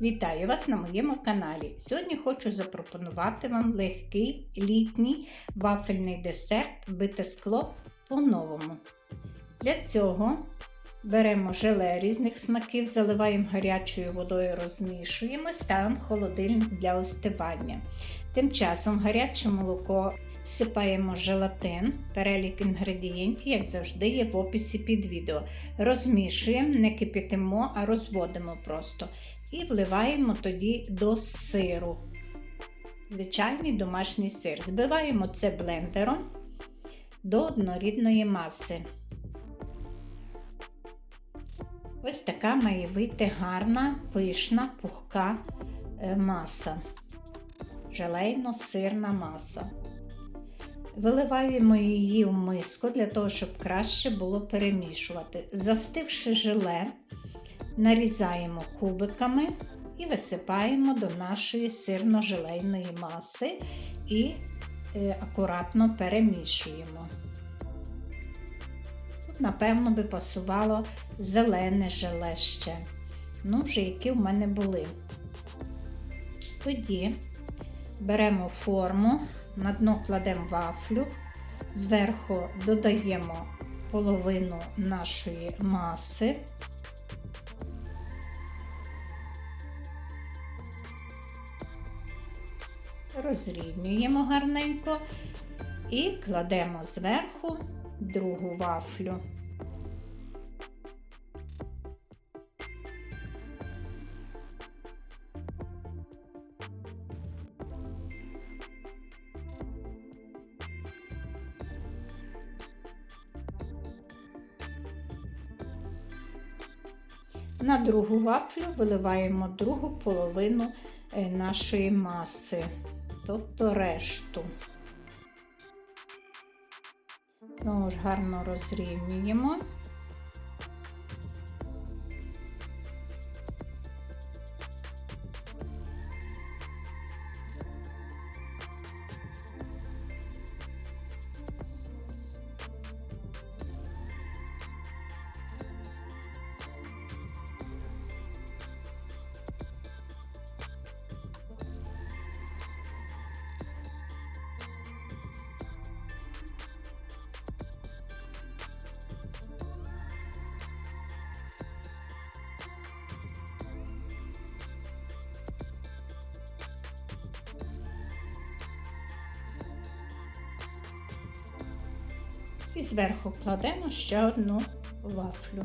Вітаю вас на моєму каналі. Сьогодні хочу запропонувати вам легкий літній вафельний десерт бите скло по-новому. Для цього беремо желе різних смаків, заливаємо гарячою водою, розмішуємо, ставимо холодильник для остивання. Тим часом гаряче молоко всипаємо желатин, перелік інгредієнтів, як завжди, є в описі під відео. Розмішуємо, не кипятимо, а розводимо просто. І вливаємо тоді до сиру. Звичайний домашній сир. Збиваємо це блендером до однорідної маси. Ось така має вийти гарна, пишна, пухка маса. Желейно-сирна маса. Виливаємо її в миску для того, щоб краще було перемішувати. Застивши желе, нарізаємо кубиками і висипаємо до нашої сирно-желейної маси і акуратно перемішуємо. Тут, напевно, би пасувало зелене желе ще. Ну, вже які в мене були. Тоді беремо форму, на дно кладемо вафлю, зверху додаємо половину нашої маси. Розрівнюємо гарненько і кладемо зверху другу вафлю. На другу вафлю виливаємо другу половину нашої маси, тобто решту. Знову ж гарно розрівнюємо. І зверху кладемо ще одну вафлю.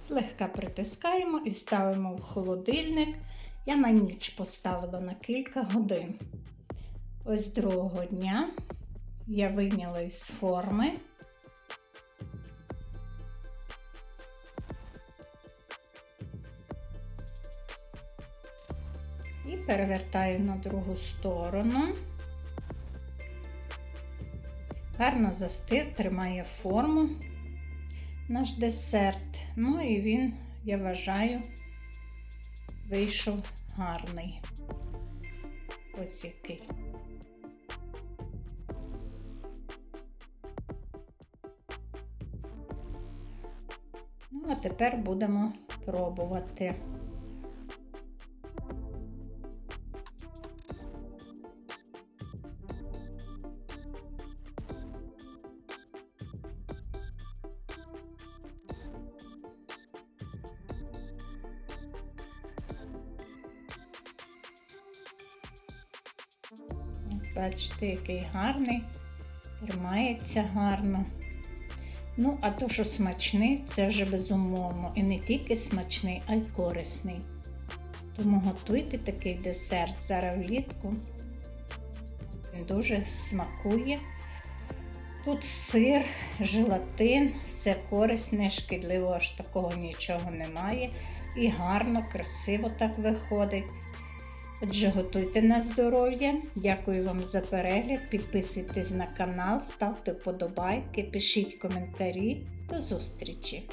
Злегка притискаємо і ставимо в холодильник. Я на ніч поставила на кілька годин. Ось другого дня я вийняла із форми. І перевертаю на другу сторону. Гарно застив, тримає форму наш десерт. Ну і він, я вважаю, вийшов гарний. Ось який. Ну, а тепер будемо пробувати. Бачите, який гарний, тримається гарно. Ну, а то, що смачний, це вже безумовно. І не тільки смачний, а й корисний. Тому готуйте такий десерт зараз влітку. Він дуже смакує. Тут сир, желатин, все корисне, шкідливого аж такого нічого немає. І гарно, красиво так виходить. Отже, готуйте на здоров'я. Дякую вам за перегляд. Підписуйтесь на канал, ставте вподобайки, пишіть коментарі. До зустрічі!